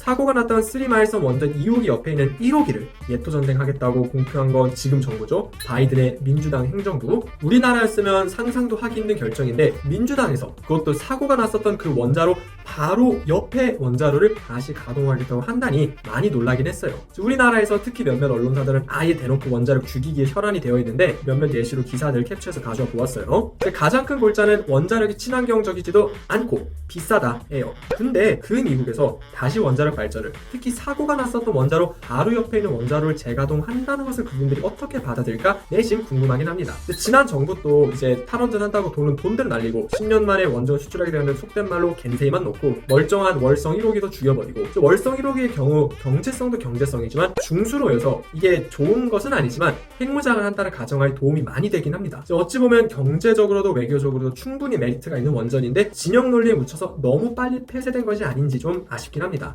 사고가 났던 3마일섬 원전 2호기 옆에 있는 1호기를 예토 전쟁하겠다고 공표한 건 지금 정부죠. 바이든의 민주당 행정부. 우리나라였으면 상상도 하기 힘든 결정인데 민주당에서 그것도 사고가 났었던 그 원자로 바로 옆에 원자로를 다시 가동하겠다고 한다니 많이 놀라긴 했어요. 우리나라에서 특히 몇몇 언론사들은 아예 대놓고 원자력 죽이기에 혈안이 되어 있는데 몇몇 예시로 기사들 캡처해서 가져와 보았어요. 가장 큰 골자는 원자력이 친환경적이지도 않고 비싸다예요. 근데 그 미국에서 다시 원자력 발전을 특히 사고가 났었던 원자로 바로 옆에 있는 원자로를 재가동한다는 것을 그분들이 어떻게 받아들일까 내심 궁금하긴 합니다. 지난 정부 또 이제 탈원전 한다고 돈은 돈대로 날리고 10년 만에 원전 수출하게 되는 속된 말로 겐세이만 놓고 멀쩡한 월성 1호기도 죽여버리고 월성 1호기의 경우 경제성도 경제성이지만 중수로 여서 이게 좋은 것은 아니지만 핵무장을 한다는 가정하에 도움이 많이 되긴 합니다. 어찌 보면 경제적으로도 외교적으로도 충분히 메리트가 있는 원전인데 진영 논리에 묻혀서 너무 빨리 폐쇄된 것이 아닌지 좀 아쉽긴 합니다.